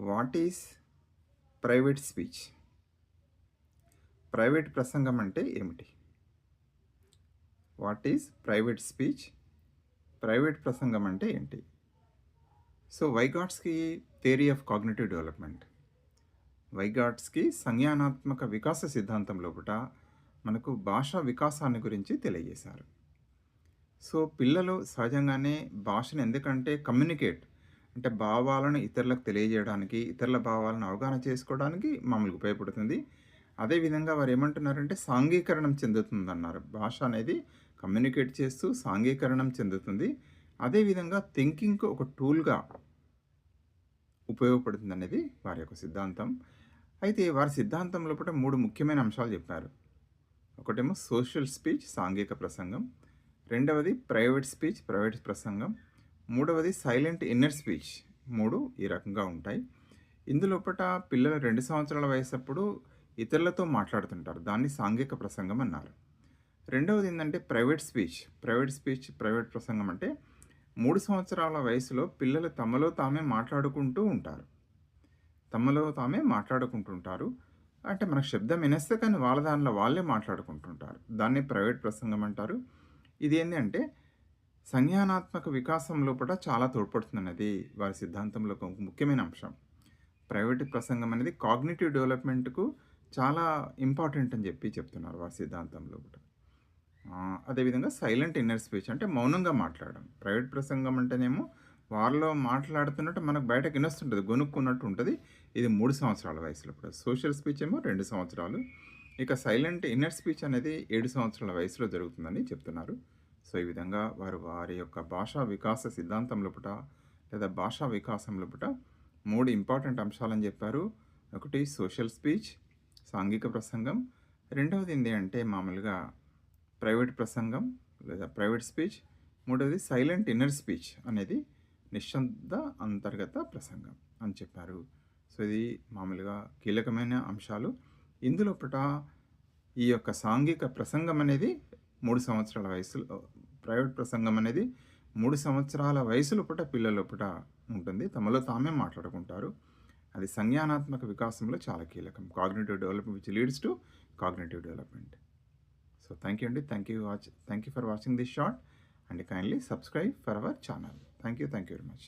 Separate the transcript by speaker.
Speaker 1: What is private speech? Private ప్రసంగం అంటే ఏమిటి? What is private speech? Private ప్రసంగం అంటే ఏంటి? So Vygotsky theory of cognitive development. Vygotsky సంజ్ఞానాత్మక వికాస సిద్ధాంతం లోపల మనకు భాషా వికాసాన్ని గురించి తెలియజేశారు. సో పిల్లలు సహజంగానే భాషను ఎందుకంటే కమ్యూనికేట్ అంటే భావాలను ఇతరులకు తెలియజేయడానికి ఇతరుల భావాలను అవగాహన చేసుకోవడానికి మామూలుగా ఉపయోగపడుతుంది. అదేవిధంగా వారు ఏమంటున్నారంటే సాంఘీకరణం చెందుతుందన్నారు. భాష అనేది కమ్యూనికేట్ చేస్తూ సాంఘీకరణం చెందుతుంది. అదేవిధంగా థింకింగ్కు ఒక టూల్గా ఉపయోగపడుతుంది అనేది వారి యొక్క సిద్ధాంతం. అయితే వారి సిద్ధాంతం లోపల మూడు ముఖ్యమైన అంశాలు చెప్పారు. ఒకటేమో సోషల్ స్పీచ్ సాంఘిక ప్రసంగం. రెండవది ప్రైవేట్ స్పీచ్ ప్రైవేట్ ప్రసంగం. మూడవది సైలెంట్ ఇన్నర్ స్పీచ్. మూడు ఈ రకంగా ఉంటాయి. ఇందులోపట పిల్లలు రెండు సంవత్సరాల వయసు అప్పుడు ఇతరులతో మాట్లాడుతుంటారు. దాన్ని సాంఘిక ప్రసంగం అన్నారు. రెండవది ఏంటంటే private speech. Private speech private ప్రసంగం అంటే మూడు సంవత్సరాల వయసులో పిల్లలు తమలో తామే మాట్లాడుకుంటూ ఉంటారు. తమలో తామే మాట్లాడుకుంటుంటారు. అంటే మనకు శబ్దం వినేస్తే కానీ వాళ్ళ దానిలో వాళ్ళే మాట్లాడుకుంటుంటారు. దాన్ని ప్రైవేట్ ప్రసంగం అంటారు. ఇది ఏంటంటే సంజ్ఞానాత్మక వికాసం లోపల చాలా తోడ్పడుతున్నది వారి సిద్ధాంతంలో ఒక ముఖ్యమైన అంశం. ప్రైవేట్ ప్రసంగం అనేది కాగ్నిటివ్ డెవలప్మెంట్కు చాలా ఇంపార్టెంట్ అని చెప్పి చెప్తున్నారు వారి సిద్ధాంతంలో కూడా అదేవిధంగా సైలెంట్ ఇన్నర్ స్పీచ్ అంటే మౌనంగా మాట్లాడడం. ప్రైవేట్ ప్రసంగం అంటేనేమో వారిలో మాట్లాడుతున్నట్టు మనకు బయటకు వినొస్తుంటుంది గొనుక్కున్నట్టు ఉంటుంది. ఇది మూడు సంవత్సరాల వయసులో కూడా. సోషల్ స్పీచ్ ఏమో రెండు సంవత్సరాలు. ఇక సైలెంట్ ఇన్నర్ స్పీచ్ అనేది ఏడు సంవత్సరాల వయసులో జరుగుతుందని చెప్తున్నారు. సో ఈ విధంగా వారు వారి యొక్క భాషా వికాస సిద్ధాంతం లోపట లేదా భాషా వికాసం లోపట మూడు ఇంపార్టెంట్ అంశాలని చెప్పారు. ఒకటి సోషల్ స్పీచ్ సాంఘిక ప్రసంగం. రెండవది ఏంటి అంటే మామూలుగా ప్రైవేట్ ప్రసంగం లేదా ప్రైవేట్ స్పీచ్. మూడవది సైలెంట్ ఇన్నర్ స్పీచ్ అనేది నిశ్శబ్ద అంతర్గత ప్రసంగం అని చెప్పారు. సో ఇది మామూలుగా కీలకమైన అంశాలు. ఇందులోపట ఈ యొక్క సాంఘిక ప్రసంగం అనేది మూడు సంవత్సరాల వయసులో ప్రైవేట్ ప్రసంగం అనేది మూడు సంవత్సరాల వయసు లోపల పిల్లల లోపల ఉంటుంది. తమలో తామే మాట్లాడుకుంటారు. అది సంజ్ఞానాత్మక వికాసంలో చాలా కీలకం. Cognitive development which leads to cognitive development so thank you అండి. Thank you watch thank you for watching this short and kindly subscribe for our channel thank you thank you very much